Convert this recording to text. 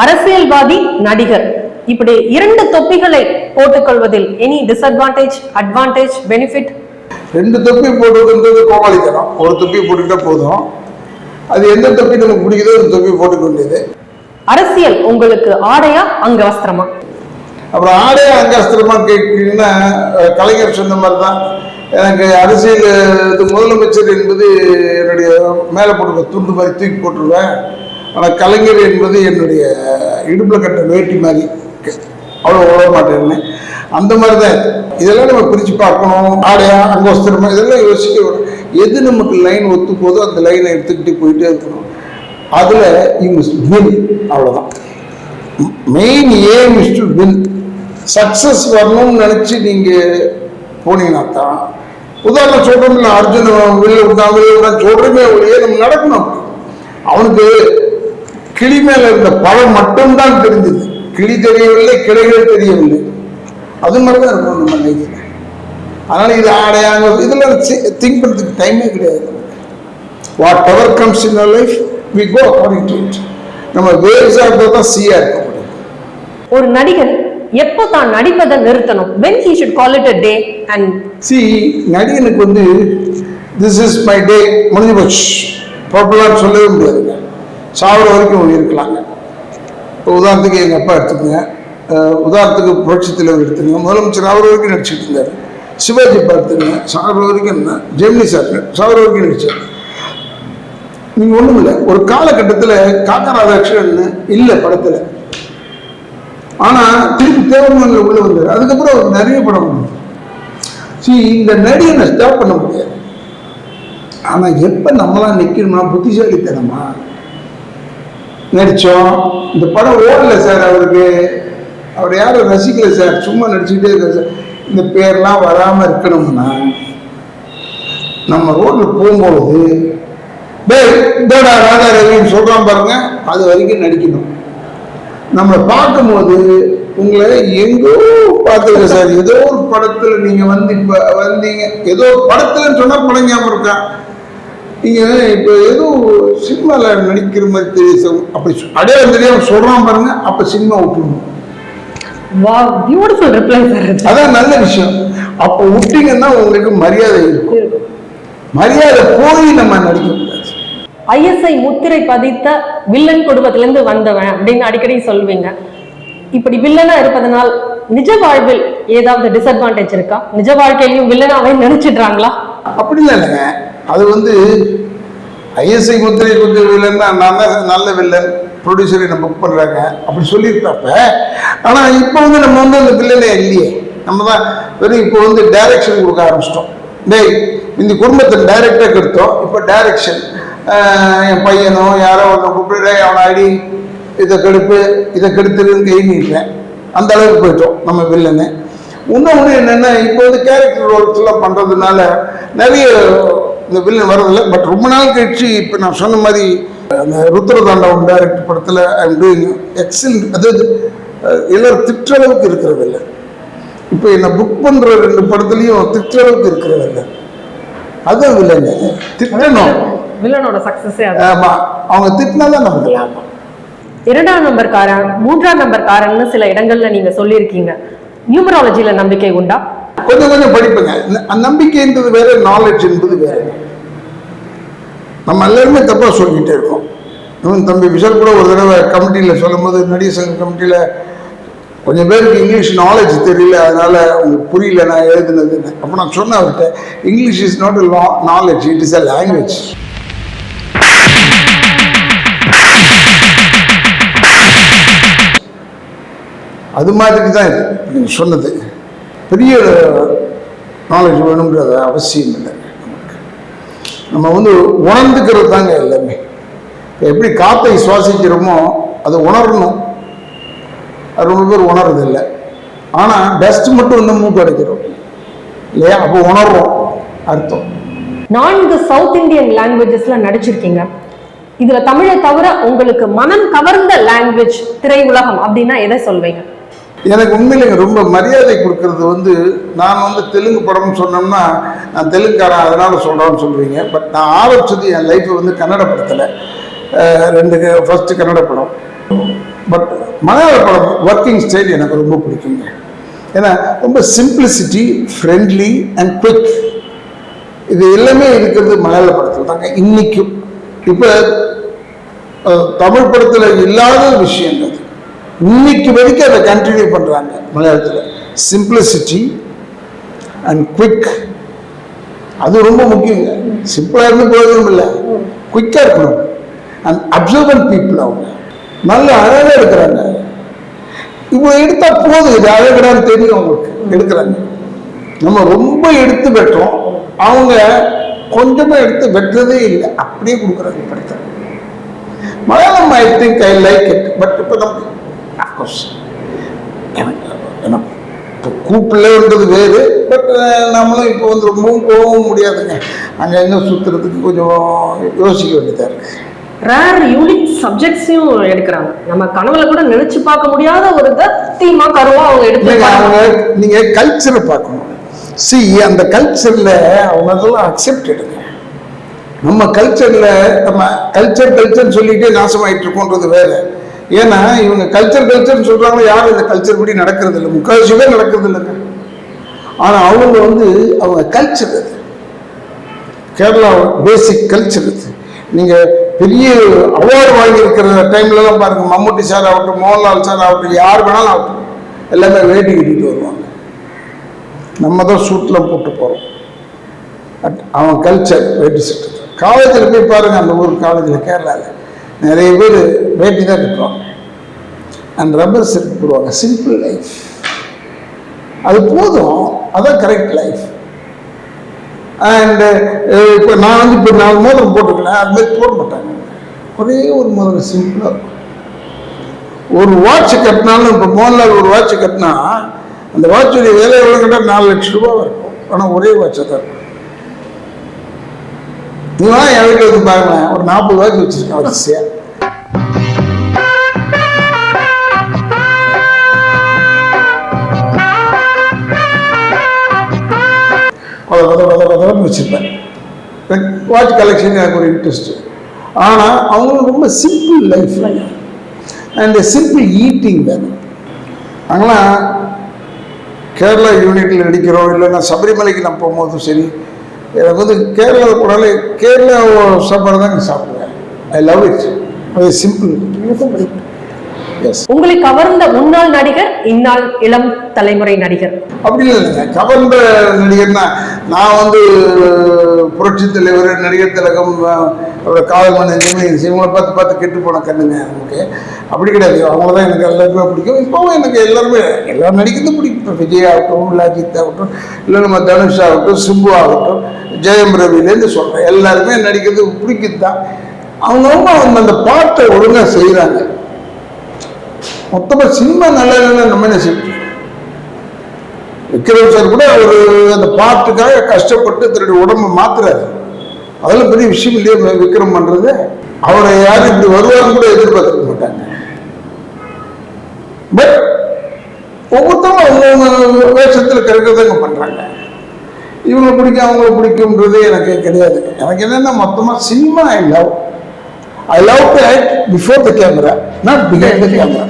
அரசியல்வாதி நடிகர். இப்படி இரண்டு தொப்பிகளை போட்டுக்கொள்வதில் எனி டிஸ்அட்வான்டேஜ் அட்வான்டேஜ் பெனிஃபிட் ரெண்டு தொப்பி போட்டுக்கிறது கோமாளித்தனம். ஒரு தொப்பி போட்டுக்கிட்டா போதும். அது எந்த தொப்பி நமக்கு பிடிக்குதோ அந்த தொப்பி போட்டுக்க வேண்டியது அரசியல் உங்களுக்கு ஆடையா அங்க வஸ்திரமா அப்புறம் ஆடே அங்கஸ்திரமா கேட்குறீங்கன்னா அஹ், கலைஞர் சொன்ன மாதிரி தான் எனக்கு அரசியல் இது முதலமைச்சர் என்பது என்னுடைய மேலே போட்டுக்க துண்டு மாதிரி தூக்கி போட்டுருவேன். ஆனால் கலைஞர் என்பது என்னுடைய இடுப்பில் கட்ட வேட்டி மாதிரி அவ்வளோ ஓட மாட்டேன்னு. அந்த மாதிரி தான் இதெல்லாம் நம்ம பிரித்து பார்க்கணும். ஆடையா அங்கோஸ்திரமா? இதெல்லாம் யோசிக்க வேணும். எது நமக்கு லைன் ஒத்து போதோ அந்த லைனை எடுத்துக்கிட்டு போயிட்டே இருக்கணும். அதில் யூ மிஸ் வின் அவ்வளோதான் main aim is to win success வரணும்னு நினச்சி நீங்கள் போனீங்கன்னா தான். உதாரணம் சொல்கிறோம்ல அர்ஜுன் வெளியில் விட்டான் வெளியில் விட்டான் சொல்கிறோமே ஒழிய நம்ம நடக்கணும். அவனுக்கு கிளி மேல இருந்த பழம் மட்டும்தான் தெரிஞ்சது. கிளி தெரியவில்லை கிளைகள் தெரியவில்லை. அது மாதிரி தான் இருக்கும் நம்ம லைஃப்பில் அதனால் இது ஆடையாங்க இதெல்லாம் திங்க் பண்ணுறதுக்கு டைமே கிடையாது. Whatever comes in life we go according to it நம்ம வேவ்ஸாக இருந்தால் தான் சீயாக இருக்க ஒரு நடிகன் எப்போ தான் நடிப்பதை நிறுத்தணும்? When he should call it a day? And சி நடிகனுக்கு வந்து திஸ் இஸ் மை டே முடிஞ்சு போச்சு. பாப்புலர் சொல்லவே முடியாதுங்க சாவர வரைக்கும் இருக்கலாங்க இப்போ உதாரணத்துக்கு எங்கள் அப்பா எடுத்துக்கோங்க. உதாரணத்துக்கு புரட்சி தலைவர் எடுத்துருங்க முதலமைச்சர் அவர் வரைக்கும் நடிச்சிட்டு இருந்தார். சிவாஜி அப்பா எடுத்துங்க வரைக்கும் என்ன? ஜெமினி சார். சாவர வரைக்கும் நடிச்சார். நீங்கள் ஒன்றும் இல்லை. ஒரு காலகட்டத்தில் காக்கா ராதாகிருஷ்ணன் இல்லை படத்தில். ஆனால் திருப்பி தேவமங்கல உள்ளே வந்தார். அதுக்கப்புறம் அவர் நிறைய படம் வந்தது சி இந்த நான் ஸ்டாப் பண்ண முடியாது. ஆனால் எப்போ நம்மளாம் நிற்கணும்னா புத்திசாலித்தனமா? நடித்தோம் இந்த படம் ஓடல சார் அவருக்கு. அவர் யாரும் ரசிக்கல சார். சும்மா நடிச்சுக்கிட்டே இருக்க சார். இந்த பேர்லாம் வராமல் இருக்கணும்னா நம்ம ரோட்டில் போகும்போது டேய் இதோடா ராதா ரவின்னு சொல்கிறான் பாருங்க. அது வரைக்கும் நடிக்கணும். நம்மளை பார்க்கும்போது உங்களை எங்கோ பார்த்துருக்க சார். ஏதோ ஒரு படத்தில் நீங்கள் வந்து இப்போ வந்தீங்க. ஏதோ ஒரு படத்துலன்னு சொன்னால் படம் ஞாபகம் இருக்கான் நீங்க இப்ப ஏதோ சினிமால நடிக்கிற மாதிரி தெரியும் சார். அப்படி அடையாளம் தெரியாம சொல்றான் பாருங்க அப்ப சினிமா beautiful reply சார் இது. அதான் நல்ல விஷயம். அப்ப விட்டீங்கன்னா உங்களுக்கு மரியாதை இருக்கும். மரியாதை போய் நம்ம நடிக்க கூடாது. ஐஎஸ்ஐ முத்திரை பதித்த வில்லன் குடும்பத்திலிருந்து வந்தவன் அப்படின்னு அடிக்கடி சொல்வீங்க. இப்படி வில்லனா இருப்பதனால் நிஜ வாழ்வில் ஏதாவது டிஸ்அட்வான்டேஜ் இருக்கா? நிஜ வாழ்க்கையிலையும் வில்லனாவே நினைச்சிடுறாங்களா? அப்படிலாம் இல்லைங்க. அது வந்து ஐஎஸ்ஐ முத்திரை குத்து வில்லன்னா நான் தான் நல்ல வில்லன் ப்ரொடியூசரை நம்ம புக் பண்ணுறாங்க அப்படி சொல்லியிருக்கப்ப. ஆனால் இப்போ வந்து நம்ம வந்து அந்த வில்லனே இல்லையே. நம்ம தான் வெறும் இப்போ வந்து டைரக்ஷன் கொடுக்க ஆரம்பிச்சிட்டோம். டேய் இந்த குடும்பத்தை டைரக்டாக கெடுத்தோம். இப்போ டைரக்ஷன் என் பையனோ யாரோ ஒன்று கூப்பிட்டு அவனை அடி. இதை கெடுப்பு. இதை கெடுத்துருன்னு கை நீட்டேன் அந்த அளவுக்கு போயிட்டோம் நம்ம வில்லனு இன்னொன்று என்னென்னா இப்போ வந்து கேரக்டர் ரோல்ஸ்லாம் பண்ணுறதுனால நிறைய இந்த வில்லன் வரதில்லை. பட் ரொம்ப நாள் கழிச்சு இப்போ நான் சொன்ன மாதிரி அந்த ருத்ரதாண்டவம் டைரக்ட் படத்தில் ஐம் டூயிங் எக்ஸலண்ட் அதாவது எல்லாரும் திட்டுற அளவுக்கு இருக்கிற வில்லன் இப்போ என்னை புக் பண்ணுற ரெண்டு படத்துலையும் திட்டுற அளவுக்கு இருக்கிற வில்லன் அதுதான் வில்லன். திட்டணும். வில்லனோட சக்சஸே அது. ஆமாம் அவங்க திட்டினா தான் நமக்கு லாபம். இரண்டாம் நம்பர் காரன் மூன்றாம் நம்பர் காரன்னு சில இடங்கள்ல நீங்க சொல்லியிருக்கீங்க. நியூமராலஜில நம்பிக்கை உண்டா? கொஞ்சம் கொஞ்சம் படிப்புங்க. நம்பிக்கை நம்பிக்கைன்றது வேற நாலேஜ் என்பது வேற. நம்ம எல்லாருமே தப்பாக சொல்லிக்கிட்டே இருக்கோம். இவன் தம்பி விஷல் கூட ஒரு தடவை கமிட்டியில் சொல்லும்போது நடிகர் சங்க கமிட்டியில் கொஞ்சம் பேருக்கு இங்கிலீஷ் நாலேஜ் தெரியல அதனால உங்களுக்கு புரியல நான் எழுதுனதுன்னு அப்போ நான் சொன்ன அவர்கிட்ட English is not law knowledge it is a language அது மாதிரி தான் இது. நீங்கள் சொன்னது. பெரிய நாலேஜ் வேணுங்கிறது அவசியம் இல்லை நமக்கு. நம்ம வந்து உணர்ந்துக்கிறது தாங்க எல்லாமே. எப்படி காற்றை சுவாசிக்கிறோமோ அதை உணரணும். அது ரொம்ப பேர் உணர்றதில்லை ஆனால் டஸ்ட் மட்டும் வந்து மூக்கு அடைக்கிறோம். இல்லையா? அப்போ உணர்றோம். அர்த்தம். நான்கு சவுத் இந்தியன் லாங்குவேஜஸ்ல நடிச்சிருக்கீங்க. இதுல தமிழை தவிர உங்களுக்கு மனம் கவர்ந்த லாங்குவேஜ் திரையுலகம் அப்படின்னா எதை சொல்வீங்க? எனக்கு உண்மையிலேங்க ரொம்ப மரியாதை கொடுக்கறது வந்து நான் வந்து தெலுங்கு படம்னு சொன்னோம்னா நான் தெலுங்குக்காரன் அதனால் சொல்கிறேன்னு சொல்லுவீங்க பட் நான் ஆரம்பிச்சது என் லைஃப்பை வந்து கன்னட படத்தில் ரெண்டு ஃபஸ்ட்டு கன்னட படம். பட் மலையாள படம் ஒர்க்கிங் ஸ்டைல் எனக்கு ரொம்ப பிடிக்குங்க. ஏன்னா ரொம்ப சிம்பிளிசிட்டி ஃப்ரெண்ட்லி அண்ட் குவிக் இது எல்லாமே இருக்கிறது மலையாள படத்தில் தாங்க இன்றைக்கும் இப்போ தமிழ் படத்தில் இல்லாத விஷயங்கள். இன்னைக்கு வரைக்கும் அதை கண்டினியூ பண்ணுறாங்க மலையாளத்தில். சிம்பிளிசிட்டி அண்ட் குவிக் அது ரொம்ப முக்கியங்க சிம்பிளாக இருந்து பிரயோஜனம் இல்லை. குயிக்காக இருக்கணும். அண்ட் அப்சர்வன்ட் பீப்புள் அவங்க. நல்ல அழகாக இருக்கிறாங்க இவ்வளோ எடுத்தா போதும். இது அழகடான்னு தெரியும் அவங்களுக்கு. எடுக்கிறாங்க. நம்ம ரொம்ப எடுத்து வெட்டுறோம். அவங்க கொஞ்சமா எடுத்து வெட்டுறதே இல்லை. அப்படியே கொடுக்குறாங்க படத்தை. Malayalam I think I like it but இப்போ நமக்கு எனக்கு இப்போ கூப்பிடலன்றது வேறு பட் நம்மளும் இப்போ வந்து ரொம்பவும் போகவும் முடியாதுங்க. அங்கங்கே சுற்றுறதுக்கு கொஞ்சம் யோசிக்க வேண்டியதாக இருக்குது ரேர் யூனிக் சப்ஜெக்ட்ஸையும் எடுக்கிறாங்க. நம்ம கனவுல கூட நினைச்சு பார்க்க முடியாத ஒரு தீமா கருவா அவங்க எடுத்து நீங்க கல்ச்சரை பார்க்கணும். சி அந்த கல்ச்சர்ல அவங்க அதெல்லாம் அக்செப்ட் எடுங்க. நம்ம கல்ச்சர்ல நம்ம கல்ச்சர் கல்ச்சர் சொல்லிட்டே நாசமாயிட்டு இருக்கோன்றது வேற. ஏன்னா இவங்க கல்ச்சர் கல்ச்சர்னு சொல்கிறாங்க யாரும் இந்த கல்ச்சர் படி நடக்கிறது இல்லை. முக்கால்வாசி பேர் நடக்கிறது இல்லைங்க. ஆனால் அவங்க வந்து அவங்க கல்ச்சர் அது. கேரளா பேசிக் கல்ச்சர் அது. நீங்கள் பெரிய அவார்டு வாங்கியிருக்கிற டைம்லலாம் பாருங்கள் மம்முட்டி சார் ஆகட்டும் மோகன்லால் சார் ஆகட்டும் யார் வேணாலும் ஆகட்டும் எல்லாமே வேட்டி கட்டிட்டு வருவாங்க. நம்ம தான் சூட்லாம் போட்டு போகிறோம் அவன் கல்ச்சர் வேட்டி சட்டை காலேஜில் போய் பாருங்கள் அந்த ஊர் காலேஜில் கேரளாவில் நிறைய பேர் வேட்டி தான் கட்டுறோம் அண்ட் ரப்பர் செட் போடுவாங்க சிம்பிள் லைஃப் அது போதும் அதான் கரெக்ட் லைஃப் அண்டு இப்போ நான் வந்து இப்போ நாலு மோதிரம் போட்டுக்கிறேன் அது மாதிரி போட மாட்டாங்க. ஒரே ஒரு மோதிரம் சிம்பிளாக இருக்கும். ஒரு வாட்ச் கட்டினாலும் இப்போ மோகன்லால் ஒரு வாட்ச் கட்டினா அந்த வாட்சுடைய வேலை எவ்வளோ கேட்டால் நாலு லட்சம் ரூபா இருக்கும் ஆனால் ஒரே வாட்சை தான் இருக்கும். இதெல்லாம் எனக்கு என் வீட்டில் வந்து பாருங்களேன் ஒரு நாற்பது ரூபாய்க்கு வச்சுருக்கேன் வரிசையாக வத வத வத வதன்னு வச்சுருப்பேன். வாட்ச் கலெக்ஷன் எனக்கு ஒரு இன்ட்ரெஸ்ட்டு ஆனால் அவங்களும் ரொம்ப simple life and simple eating தான் நாங்களாம் கேரளா யூனிட்டில் நடிக்கிறோம் இல்லைன்னா சபரிமலைக்கு நான் போகும்போதும் சரி எனக்கு வந்து கேரளாவில் போனாலே கேரளா சாப்பாடு தான் சாப்பிடுவேன் ஐ லவ் இட் அது சிம்பிள் எனக்கும் பிடிக்கும். உங்களை கவர்ந்த முன்னாள் நடிகர் இந்நாள் இளம் தலைமுறை நடிகர். அப்படி இல்லைங்க கவர்ந்த நடிகர்னா நான் வந்து புரட்சி தலைவர் நடிகர் திலகம் காதல் மன்னன் ஜெமினி இவங்களை பார்த்து பார்த்து கெட்டு போன கண்ணுங்க நமக்கு அப்படி கிடையாது. அவங்கள தான் எனக்கு எல்லாருமே பிடிக்கும். இப்போவும் எனக்கு எல்லாருமே எல்லாரும் நடிக்கிறது பிடிக்கும். விஜய் ஆகட்டும் இல்லை அஜித் ஆகட்டும் இல்லை நம்ம தனுஷ் ஆகட்டும் சிம்பு ஆகட்டும் ஜெயம் ரவிலேருந்து சொல்கிறேன் எல்லாருமே நடிக்கிறது பிடிக்குது தான் அவங்கவுங்க அவங்க அந்த பாட்டை ஒழுங்காக செய்கிறாங்க மொத்தமாக சினிமா நல்லா இல்லைன்னா நம்ம என்ன செய்யணும் விக்ரம் சார் கூட அவர் அந்த பாட்டுக்காக கஷ்டப்பட்டு தன்னுடைய உடம்பு மாத்துறாரு. அதெல்லாம் பெரிய விஷயம் இல்லையே விக்ரம் பண்றது. அவரை யாரும் இப்படி வருவாருன்னு கூட எதிர்பார்த்துக்க மாட்டாங்க. பட் ஒவ்வொருத்தவங்க அவங்கவுங்க வேஷத்தில் கரெக்டாக பண்றாங்க. இவங்களை பிடிக்கும் அவங்கள பிடிக்கும்ன்றது எனக்கு கிடையாது. எனக்கு என்னென்னா மொத்தமாக cinema I love. I love to act before the camera not behind the camera